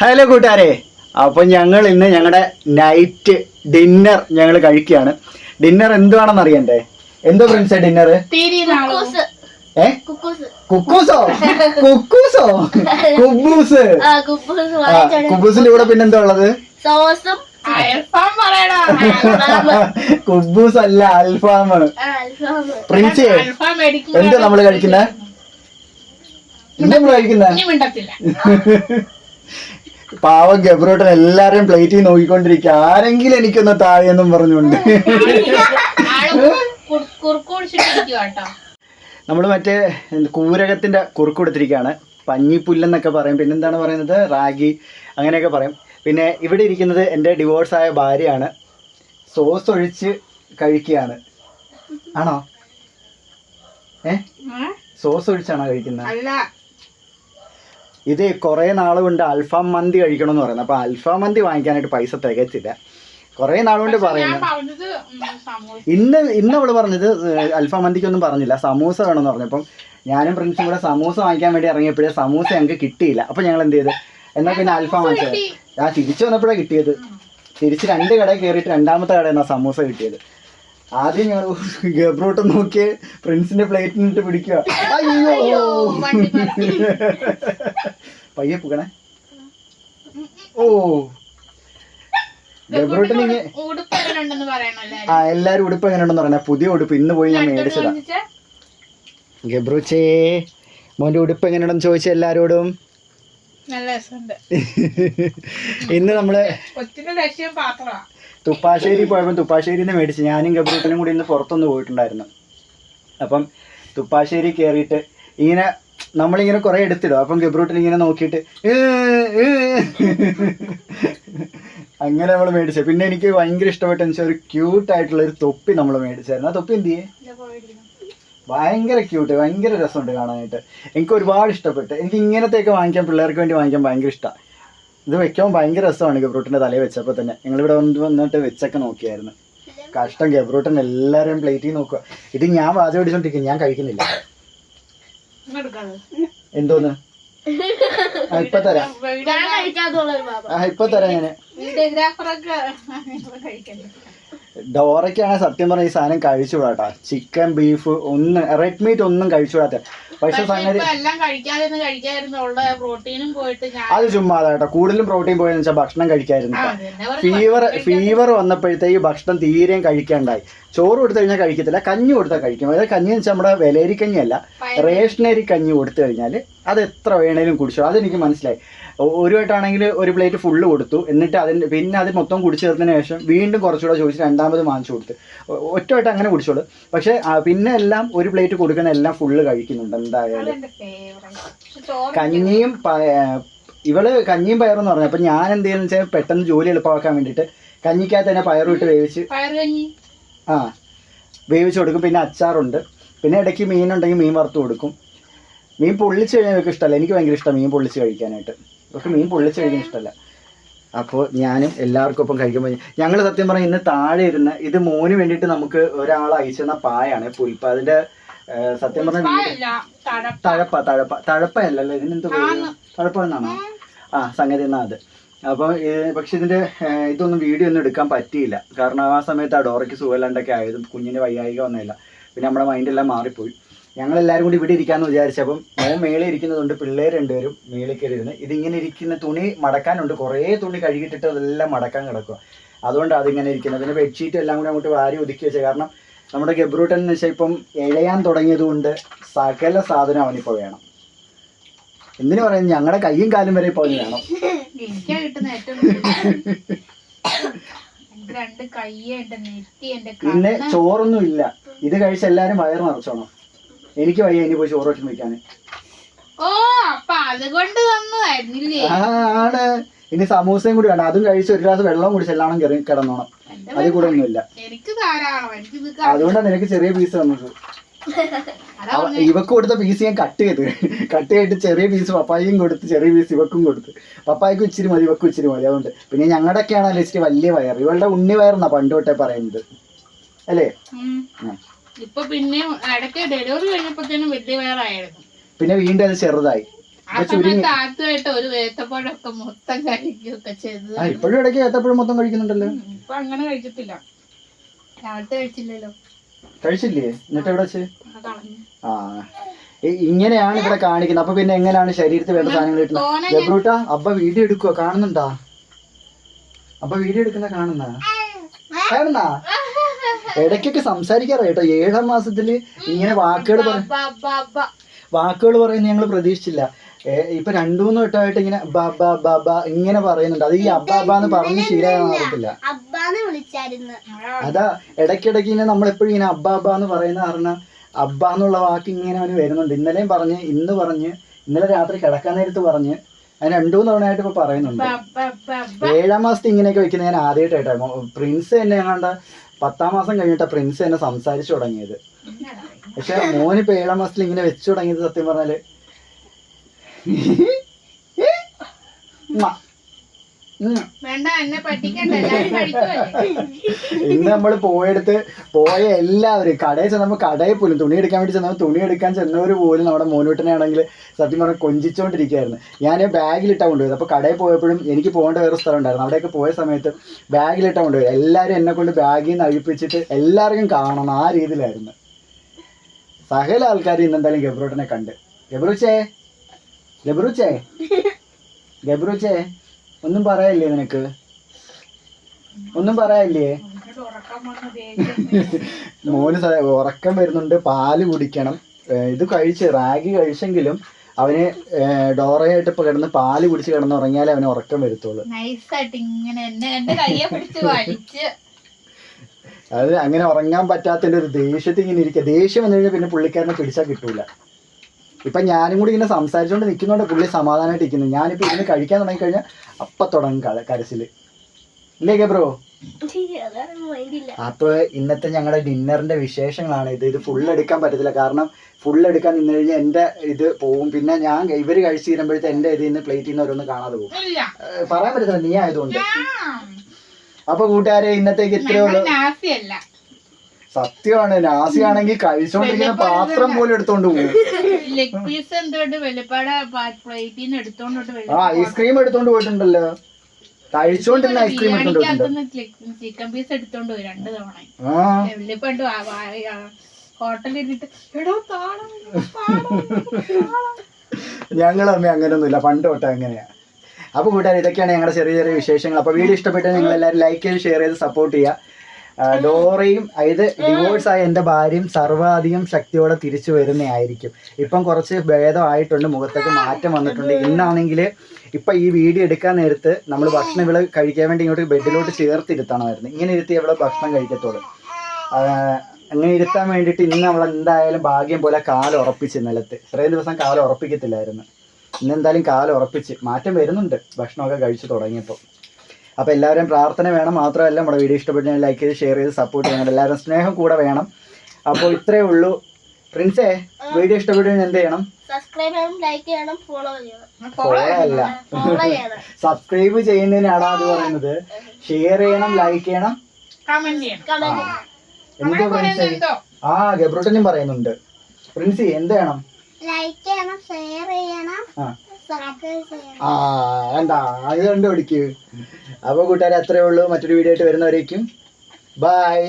Hello കൂട്ടുകാരെ. അപ്പം ഞങ്ങൾ ഇന്ന് ഞങ്ങളുടെ നൈറ്റ് ഡിന്നർ ഞങ്ങൾ കഴിക്കുകയാണ്. ഡിന്നർ എന്തുവാണെന്ന് അറിയണ്ടേ? എന്തോ ഫ്രണ്ട്സ് ഡിന്നർ കുക്കൂസ്. ഏ? കുക്കൂസ്. കുബൂസ് കുബൂസിന്റെ കൂടെ പിന്നെന്താ ഉള്ളത്? സോസും. കുബൂസ് അല്ല അൽഫാം. പ്രിൻസേ എന്താ നമ്മൾ കഴിക്കുന്നത് എന്താ നമ്മൾ കഴിക്കുന്നത് പാവം ഗബ്രോട്ടൻ എല്ലാരെയും പ്ലേറ്റിൽ നോക്കിക്കൊണ്ടിരിക്കുക. ആരെങ്കിലും എനിക്കൊന്ന് താഴെയെന്നും പറഞ്ഞുകൊണ്ട്. നമ്മൾ മറ്റേ കൂരകത്തിന്റെ കുറുക്ക് കൊടുത്തിരിക്കുകയാണ്. പഞ്ഞിപ്പുല്ലെന്നൊക്കെ പറയും. പിന്നെ എന്താണ് പറയുന്നത്? റാഗി. അങ്ങനെയൊക്കെ പറയും. പിന്നെ ഇവിടെ ഇരിക്കുന്നത് എന്റെ ഡിവോഴ്സ് ആയ ഭാര്യയാണ്. സോസ് ഒഴിച്ച് കഴിക്കുകയാണ്. ആണോ? ഏ? സോസ് ഒഴിച്ചാണോ കഴിക്കുന്നത്? ഇത് കുറേ നാൾ കൊണ്ട് അൽഫാം മന്തി കഴിക്കണം എന്ന് പറയുന്നത് അപ്പോൾ അൽഫാം മന്തി വാങ്ങിക്കാനായിട്ട് പൈസ തികച്ചില്ല. കുറേ നാൾ കൊണ്ട് ഞാൻ പറയുന്നത് പറഞ്ഞത് ഉം, ഇന്ന് ഇന്ന് അവൾ പറഞ്ഞത് അൽഫാം മന്തിക്കൊന്നും പറഞ്ഞില്ല. സമൂസ വേണമെന്ന് പറഞ്ഞപ്പം ഞാനും ഫ്രണ്ട്സും കൂടെ സമൂസ വാങ്ങിക്കാൻ വേണ്ടി ഇറങ്ങിയപ്പോഴേ സമൂസ ഞങ്ങൾക്ക് കിട്ടിയില്ല. അപ്പോൾ ഞങ്ങൾ എന്ത് ചെയ്തു? എന്നാൽ പിന്നെ അൽഫാം വാങ്ങിച്ചത്. ഞാൻ തിരിച്ചു വന്നപ്പോഴാണ് കിട്ടിയത്. തിരിച്ച് രണ്ട് കടയിൽ കയറിയിട്ട് രണ്ടാമത്തെ കടയിൽ നിന്നാണ് സമൂസ കിട്ടിയത്. ആദ്യം ഞാൻ ഗബ്രോട്ട് നോക്കിയ നോക്കി പ്രിൻസിന്റെ പ്ലേറ്റിനിട്ട് പിടിക്കുക. അയ്യോ. പയ്യെ പോകണേ. ഓ. ഗബ്രോട്ടിന് ആ എല്ലാരും ഉടുപ്പ് എങ്ങനെയുണ്ടെന്ന് പറഞ്ഞ പുതിയ ഉടുപ്പ് ഇന്ന് പോയി ഞാൻ മേടിച്ചതാ. ഗബ്രൂച്ചേ മോന്റെ ഉടുപ്പ് എങ്ങനെയുണ്ടെന്ന് ചോദിച്ച എല്ലാരോടും. ഇന്ന് നമ്മൾ കൊച്ചിന്റെ ലക്ഷ്യം പാത്രമാ. തുപ്പാശ്ശേരി പോയപ്പോൾ തുപ്പാശ്ശേരിയിൽ നിന്ന് മേടിച്ച് ഞാനും ഗബ്രൂട്ടനും കൂടി ഇന്ന് പുറത്തൊന്ന് പോയിട്ടുണ്ടായിരുന്നു. അപ്പം തുപ്പാശ്ശേരി കയറിയിട്ട് ഇങ്ങനെ നമ്മളിങ്ങനെ കുറേ എടുത്തിടും. അപ്പം ഗബ്രൂട്ടൻ ഇങ്ങനെ നോക്കിയിട്ട്. അങ്ങനെ നമ്മൾ മേടിച്ചത് പിന്നെ എനിക്ക് ഭയങ്കര ഇഷ്ടപ്പെട്ട വെച്ചാൽ ഒരു ക്യൂട്ട് ആയിട്ടുള്ള ഒരു തൊപ്പി നമ്മൾ മേടിച്ചായിരുന്നു. ആ തൊപ്പി എന്ത് ചെയ്യേ ഭയങ്കര ക്യൂട്ട് ഭയങ്കര രസമുണ്ട് കാണാനായിട്ട്. എനിക്ക് ഒരുപാട് ഇഷ്ടപ്പെട്ടു. എനിക്ക് ഇങ്ങനത്തെയൊക്കെ വാങ്ങിക്കാൻ പിള്ളേർക്ക് വേണ്ടി വാങ്ങിക്കാൻ ഭയങ്കര ഇഷ്ടമാണ് ഇത് വെക്കാൻ ഭയങ്കര രസമാണ് ഗബ്രൂട്ടിന്റെ തലയിൽ വെച്ചപ്പോൾ തന്നെ. ഞങ്ങളിവിടെ വന്ന് വന്നിട്ട് വെച്ചൊക്കെ നോക്കിയായിരുന്നു. കഷ്ടം ഗബ്രൂട്ടൻ എല്ലാവരെയും പ്ലേറ്റിൽ നോക്കുക. ഇത് ഞാൻ വാചകം പിടിച്ചോണ്ടിരിക്കും ഞാൻ കഴിക്കുന്നില്ല. എന്തോന്ന്? ഇപ്പൊ തരാം. ആ ഇപ്പൊ തരാം ഞാൻ. ഡോറയ്ക്കാണ് സത്യം പറഞ്ഞ ഈ സാധനം കഴിച്ചുകൂടാട്ടാ ചിക്കൻ ബീഫ് ഒന്നും റെഡ് മീറ്റ് ഒന്നും കഴിച്ചുകൂടാത്ത പക്ഷെ സംഗതി എല്ലാം കഴിക്കാതെ കഴിക്കാതിരുന്ന ഉള്ള പ്രോട്ടീനും പോയിട്ട് അത് ചുമ്മാതാട്ടോ. കൂടുതലും പ്രോട്ടീൻ പോയെന്ന് വെച്ചാൽ ഭക്ഷണം കഴിക്കായിരുന്നു. ഫീവർ ഫീവർ വന്നപ്പോഴത്തേക്ക് ഭക്ഷണം തീരെയും കഴിക്കാണ്ടായി. ചോറ് കൊടുത്തു കഴിഞ്ഞാൽ കഴിക്കത്തില്ല കഞ്ഞി കൊടുത്താൽ കഴിക്കും. അതായത് കഞ്ഞി വെച്ചാൽ നമ്മുടെ വിലയരി കഞ്ഞിയല്ല പയറ്. റേഷനരി കഞ്ഞി കൊടുത്തു കഴിഞ്ഞാൽ അത് എത്ര വേണേലും കുടിച്ചോ. അതെനിക്ക് മനസ്സിലായി. ഒരു വട്ടമാണെങ്കിൽ ഒരു പ്ലേറ്റ് ഫുള്ള് കൊടുത്തു. എന്നിട്ട് അതിന് പിന്നെ അത് മൊത്തം കുടിച്ചു തീർത്തതിന് ശേഷം വീണ്ടും കുറച്ചുകൂടെ ചോദിച്ച് രണ്ടാമത് വാങ്ങിച്ചു കൊടുത്ത്. ഒറ്റ വട്ടം അങ്ങനെ കുടിച്ചോളൂ. പക്ഷേ പിന്നെ എല്ലാം ഒരു പ്ലേറ്റ് കൊടുക്കുന്ന എല്ലാം ഫുള്ള് കഴിക്കുന്നുണ്ട്. എന്തായാലും. കഞ്ഞിയും ഇവൾ കഞ്ഞിയും പയറും എന്ന് പറഞ്ഞു. അപ്പൊ ഞാൻ എന്ത് ചെയ്യുന്ന വെച്ചാൽ പെട്ടെന്ന് ജോലി എളുപ്പമാക്കാൻ വേണ്ടിയിട്ട് കഞ്ഞിക്കകത്ത് തന്നെ പയറും ഇട്ട് വേവിച്ച് ആ വേവിച്ച് കൊടുക്കും. പിന്നെ അച്ചാറുണ്ട്. പിന്നെ ഇടയ്ക്ക് മീനുണ്ടെങ്കിൽ മീൻ വറുത്ത് കൊടുക്കും. മീൻ പൊള്ളിച്ച് കഴിഞ്ഞാൽ എനിക്ക് ഇഷ്ടമല്ല. എനിക്ക് ഭയങ്കര ഇഷ്ടമാണ് മീൻ പൊള്ളിച്ച് കഴിക്കാനായിട്ട്. ഇവർക്ക് മീൻ പൊള്ളിച്ച് കഴിക്കാൻ ഇഷ്ടമല്ല. അപ്പോൾ ഞാനും എല്ലാവർക്കും ഒപ്പം കഴിക്കുമ്പോൾ ഞങ്ങൾ സത്യം പറഞ്ഞാൽ ഇന്ന് താഴെ ഇരുന്ന് ഇത് മോന് വേണ്ടിയിട്ട് നമുക്ക് ഒരാൾ അയച്ചു തന്ന പായാണ് പുൽപ്പ അതിന്റെ സത്യം പറഞ്ഞ തഴപ്പ. തഴപ്പ തഴപ്പയല്ലല്ലോ ഇതിനെന്ത് തഴപ്പ എന്നാണോ ആ സംഗതി എന്നാ അത്. അപ്പം പക്ഷെ ഇതിന്റെ ഇതൊന്നും വീഡിയോ ഒന്നും എടുക്കാൻ പറ്റിയില്ല. കാരണം ആ സമയത്ത് ആ ഡോറയ്ക്ക് സുഖമില്ലാണ്ടൊക്കെ ആയതും കുഞ്ഞിന് വയ്യായിക വന്നില്ല പിന്നെ നമ്മുടെ മൈൻഡെല്ലാം മാറിപ്പോയി. ഞങ്ങൾ എല്ലാവരും കൂടി ഇവിടെ ഇരിക്കാന്ന് വിചാരിച്ചപ്പം മോൻ മേളിൽ ഇരിക്കുന്നതുകൊണ്ട് പിള്ളേർ രണ്ടുപേരും മേളിൽ കയറി ഇരുന്ന് ഇതിങ്ങനെ ഇരിക്കുന്ന തുണി മടക്കാനുണ്ട്. കുറേ തുണി കഴുകിയിട്ടിട്ട് അതെല്ലാം മടക്കാൻ കിടക്കുക അതുകൊണ്ട് അതിങ്ങനെ ഇരിക്കുന്നത്. പിന്നെ ബെഡ്ഷീറ്റ് എല്ലാം കൂടി അങ്ങോട്ട് വാരി ഒതുക്കി വെച്ചത് കാരണം നമ്മുടെ ഗബ്രൂട്ടൻ എന്ന് വെച്ചാൽ ഇപ്പം ഇഴയാൻ തുടങ്ങിയത് കൊണ്ട് സകല സാധനം അവനിപ്പോൾ വേണം. എന്തിനു പറയുന്നത് ഞങ്ങളുടെ കയ്യും കാലും വരെ ഇപ്പോൾ വേണം. പിന്നെ ചോറൊന്നും ഇല്ല. ഇത് കഴിച്ച് എല്ലാരും വയർ നിറച്ചോണം. എനിക്ക് വയ്യ ഇനി പോയി ചോറ് വെക്കാൻ ഓ അപ്പൊ അതുകൊണ്ട് തന്നതായിരുന്നില്ലേ ആ ആണ് ഇനി സമൂസയും കൂടി വേണം അതും കഴിച്ച് ഒരു ഗ്ലാസ് വെള്ളം കുടിച്ച് എല്ലാം കയറി കിടന്നോണം. അത് അതിൽ കൂടെ ഒന്നുമില്ല. എനിക്ക് ധാരാളം. എനിക്ക് അതുകൊണ്ടാണ് നിനക്ക് ചെറിയ പീസ് തന്നത്. ഇവക്ക് കൊടുത്ത പീസ് ഞാൻ കട്ട് ചെയ്ത്. കട്ട് ചെയ്തിട്ട് ചെറിയ പീസ് പപ്പായും കൊടുത്ത് ചെറിയ പീസ് ഇവക്കും കൊടുത്ത്. പപ്പായ്ക്കും ഇച്ചിരി മതി ഇവക്കും ഇച്ചിരി മതി. അതുകൊണ്ട് പിന്നെ ഞങ്ങളുടെയൊക്കെ ആണല്ലോ ഇച്ചിരി വലിയ വയർ ഇവളുടെ ഉണ്ണി വയറെന്നാ പണ്ട് തൊട്ടേ പറയുന്നത്. അല്ലേ. ഇപ്പൊ പിന്നെ ഇടയ്ക്ക് ഡെലിവറി കഴിഞ്ഞപ്പോഴത്തേനും വലിയ വയറായിരുന്നു പിന്നെ വീണ്ടും അത് ചെറുതായി. ആ സമയത്ത് ആദ്യമായിട്ട് ഒരു വേത്തപ്പഴമൊക്കെ മൊത്തം കഴിക്കുകയൊക്കെ ചെയ്ത് ആ ഇപ്പോഴും ഇടയ്ക്ക് ഏത്തപ്പഴം മൊത്തം കഴിക്കുന്നുണ്ടല്ലോ. ഇപ്പൊ അങ്ങനെ കഴിക്കത്തില്ല രാവിലത്തെ കഴിച്ചില്ലല്ലോ. കഴിച്ചില്ലേ? എന്നിട്ട് എവിടെ വെച്ച്? ആ ഇങ്ങനെയാണ് ഇവിടെ കാണിക്കുന്നത്. അപ്പൊ പിന്നെ എങ്ങനെയാണ് ശരീരത്തിൽ വേണ്ട സാധനങ്ങൾ കിട്ടുന്നത്? അപ്പ അബ്ബ വീഡിയോ എടുക്കുക കാണുന്നുണ്ടാ? അബ്ബ വീഡിയോ എടുക്കുന്ന കാണുന്ന കാണുന്ന ഇടയ്ക്കൊക്കെ സംസാരിക്കാറ കേട്ടോ. ഏഴാം മാസത്തിൽ ഇങ്ങനെ വാക്കുകൾ പറ. വാക്കുകൾ പറയുന്നത് ഞങ്ങൾ പ്രതീക്ഷിച്ചില്ല. ഇപ്പൊ രണ്ടു മൂന്ന് വട്ടമായിട്ട് ഇങ്ങനെ ബ ബ ബ ബ ഇങ്ങനെ പറയുന്നുണ്ട്. അത് ഈ അബ്ബ അബ്ബ എന്ന് പറഞ്ഞ് വിളിച്ചായിരുന്നു. അതാ ഇടയ്ക്കിടയ്ക്ക് ഇങ്ങനെ നമ്മളെപ്പോഴും ഇങ്ങനെ അബ്ബ അബ്ബ എന്ന് പറയുന്ന കാരണം അബ്ബ എന്നുള്ള വാക്ക് ഇങ്ങനെ അവന് വരുന്നുണ്ട്. ഇന്നലെയും പറഞ്ഞ് ഇന്ന് പറഞ്ഞ് ഇന്നലെ രാത്രി കിടക്കാൻ നേരത്ത് പറഞ്ഞ് അതിന് രണ്ടു മൂന്ന് തവണയായിട്ട് ഇപ്പൊ പറയുന്നുണ്ട്. ഏഴാം മാസത്തെ ഇങ്ങനെയൊക്കെ വെക്കുന്നത് ഞാൻ ആദ്യമായിട്ടായിട്ടാണ് പ്രിൻസ് തന്നെ ഞങ്ങളുടെ പത്താം മാസം കഴിഞ്ഞിട്ടാ പ്രിൻസ് എന്നെ സംസാരിച്ചു തുടങ്ങിയത്. പക്ഷെ മോന് ഇപ്പൊ ഏഴാം മാസത്തിൽ ഇങ്ങനെ വെച്ചു തുടങ്ങിയത് സത്യം പറഞ്ഞാൽ. വേണ്ട എന്നെ പറ്റിക്കണ്ട എല്ലാരും കഴിക്കുമല്ലേ ഇന്ന് നമ്മൾ പോയെടുത്ത് പോയ എല്ലാവരും കടയിൽ ചെന്നപ്പോൾ കടയിൽ പോലും തുണി എടുക്കാൻ വേണ്ടി ചെന്നപ്പോ തുണി എടുക്കാൻ ചെന്നവർ പോലും നമ്മുടെ മോനൂട്ടനാണെങ്കിൽ സത്യം പറഞ്ഞാൽ കൊഞ്ചിച്ചുകൊണ്ടിരിക്കുകയായിരുന്നു ഞാൻ ബാഗിലിട്ടാ കൊണ്ടുപോയത്. അപ്പോൾ കടയിൽ പോയപ്പോഴും എനിക്ക് പോകേണ്ട വേറെ സ്ഥലം ഉണ്ടായിരുന്നു. അവിടെയൊക്കെ പോയ സമയത്ത് ബാഗിലിട്ടാ കൊണ്ടുപോയത്. എല്ലാവരും എന്നെ കൊണ്ട് ബാഗിൽ നിന്ന് അഴിപ്പിച്ചിട്ട് എല്ലാവർക്കും കാണണം ആ രീതിയിലായിരുന്നു. സകല ആൾക്കാർ ഇന്ന് എന്തായാലും ഗബ്രൂട്ടനെ കണ്ട്. ഗബ്രൂച്ചേ? ഗബ്രൂച്ചേ? ഗബ്രൂച്ചേ? ഒന്നും പറയാല്ലേ നിനക്ക്? ഒന്നും പറയാല്ലേ മോന് ഉറക്കം വരുന്നുണ്ട് പാൽ കുടിക്കണം. ഇത് കഴിച്ച് റാഗി കഴിച്ചെങ്കിലും അവന് ഡോറയായിട്ട് ഇപ്പൊ കിടന്ന് പാൽ കുടിച്ച് കിടന്ന് ഉറങ്ങിയാലേ അവന് ഉറക്കം വരുത്തുള്ളൂ. അത് അങ്ങനെ ഉറങ്ങാൻ പറ്റാത്തതിന്റെ ഒരു ദേഷ്യത്തിൽ ഇങ്ങനെ ഇരിക്കുക ദേഷ്യം വന്നു കഴിഞ്ഞാൽ പിന്നെ പുള്ളിക്കാരനെ പിടിച്ചാൽ കിട്ടൂല. ഇപ്പൊ ഞാനും കൂടി ഇങ്ങനെ സംസാരിച്ചുകൊണ്ട് നിൽക്കുന്നോണ്ട് പുള്ളി സമാധാനമായിട്ട് ഇരിക്കുന്നു. ഞാനിപ്പോ ഇതിന് കഴിക്കാൻ തുടങ്ങി കഴിഞ്ഞാൽ അപ്പൊ തുടങ്ങും ക- കരച്ചിൽ. ഇല്ലേ ബ്രോ അതാണ് മൈൻഡില്ല അപ്പൊ ഇന്നത്തെ ഞങ്ങളുടെ ഡിന്നറിന്റെ വിശേഷങ്ങളാണ്. ഇത് ഇത് ഫുൾ എടുക്കാൻ പറ്റത്തില്ല. കാരണം ഫുൾ എടുക്കാൻ നിന്ന് കഴിഞ്ഞാൽ എന്റെ ഇത് പോവും. പിന്നെ ഞാൻ ഇവർ കഴിച്ചു തീരുമ്പോഴത്തെ എന്റെ ഇത് ഇന്ന് പ്ലേറ്റിൽ നിന്ന് ഓരോന്ന് കാണാതെ പോകും ഇല്ല. പറയാൻ പറ്റത്തില്ല. നീ ആയതുകൊണ്ട്. ആ, അപ്പൊ കൂട്ടുകാരെ ഇന്നത്തേക്ക് ഇത്രേ ഉള്ളൂ. ഞങ്ങൾ നാസി സത്യമാണ്. നാസിയാണെങ്കിൽ കഴിച്ചോണ്ടിരിക്കുന്ന പാത്രം പോലും എടുത്തോണ്ട് പോകും ലെഗ് പീസ് എന്തുകൊണ്ട് വെളിപ്പാട് പ്ലേറ്റിൽ നിന്ന് എടുത്തോണ്ട് ആ ഐസ്ക്രീം എടുത്തോണ്ട് പോയിട്ടുണ്ടല്ലോ. കഴിച്ചോണ്ടിരുന്ന ഐസ്ക്രീം എടുത്തോണ്ട് പോയിട്ടുണ്ട്. ചിക്കൻ പീസ് എടുത്തോണ്ട് പോയി രണ്ട് തവണ. ആ. വെള്ളിപ്പണ്ട് ഹോട്ടലിൽ ഇരുന്നിട്ട് എടോ താളം താളം, താളം." ഞങ്ങൾ അമ്മ അങ്ങനെയൊന്നുമില്ല പണ്ട് തൊട്ട് അങ്ങനെയാ. അപ്പൊ കൂട്ടുകാർ ഇതൊക്കെയാണ് ഞങ്ങളുടെ ചെറിയ ചെറിയ വിശേഷങ്ങൾ. അപ്പൊ വീഡിയോ ഇഷ്ടപ്പെട്ടാൽ നിങ്ങൾ എല്ലാവരും ലൈക്ക് ചെയ്ത് ഷെയർ ചെയ്ത് സപ്പോർട്ട് ചെയ്യുക. ഡോറയും ഇത് ഡിവോഴ്സ് ആയ എന്റെ ഭാര്യയും സർവാധികം ശക്തിയോടെ തിരിച്ചു വരുന്നതായിരിക്കും ഇപ്പം കുറച്ച് ഭേദമായിട്ടുണ്ട് മുഖത്തൊക്കെ മാറ്റം വന്നിട്ടുണ്ട്. ഇന്നാണെങ്കിൽ ഇപ്പം ഈ വീഡിയോ എടുക്കാൻ നേരത്ത് നമ്മൾ ഭക്ഷണം വിള കഴിക്കാൻ വേണ്ടി ഇങ്ങോട്ട് ബെഡിലോട്ട് ചേർത്തിരുത്തണമായിരുന്നു. ഇങ്ങനെ ഇരുത്തി അവളെ ഭക്ഷണം കഴിക്കത്തുള്ളൂ അങ്ങനെ ഇരുത്താൻ വേണ്ടിയിട്ട് ഇന്ന് അവൾ എന്തായാലും ഭാഗ്യം പോലെ കാല ഉറപ്പിച്ച് നിലത്ത് ഇത്രയും ദിവസം കാല ഉറപ്പിക്കത്തില്ലായിരുന്നു. ഇന്ന് എന്തായാലും കാല ഉറപ്പിച്ച് മാറ്റം വരുന്നുണ്ട്. ഭക്ഷണമൊക്കെ കഴിച്ചു തുടങ്ങിയപ്പോൾ. അപ്പോൾ എല്ലാവരും പ്രാർത്ഥന വേണം. മാത്രമല്ല നമ്മുടെ വീഡിയോ ഇഷ്ടപ്പെട്ട് ലൈക്ക് ചെയ്ത് ഷെയർ ചെയ്ത് സപ്പോർട്ട് ചെയ്യണം. എല്ലാവരും സ്നേഹം കൂടെ വേണം. അപ്പോൾ ഇത്രയേ ഉള്ളൂ. പ്രിൻസേ വീഡിയോ ഇഷ്ടപ്പെട്ടു കഴിഞ്ഞാൽ എന്ത് ചെയ്യണം? സബ്സ്ക്രൈബ് ചെയ്യണം ലൈക്ക് ചെയ്യണം ഫോളോ ചെയ്യണം. ഫോളോ അല്ല. ഫോളോ ചെയ്യണം. സബ്സ്ക്രൈബ് ചെയ്യുന്നതിനാണ് അത് പറയുന്നത്. ഷെയർ ചെയ്യണം ലൈക്ക് ചെയ്യണം. കമന്റ് ചെയ്യണം. കമന്റ് ചെയ്യണം. എന്തോ പ്രിൻസേ? ആ ഗബ്രോട്ടനും പറയുന്നുണ്ട്. പ്രിൻസി എന്ത് വേണം? ലൈക്ക് ചെയ്യണം ഷെയർ ചെയ്യണം. ആ എന്താ? അത് കണ്ടുപിടിക്ക്. അപ്പോൾ കൂട്ടുകാരെ അത്രേ ഉള്ളൂ. മറ്റൊരു വീഡിയോ ആയിട്ട് വരുന്നവരേക്കും. ബൈ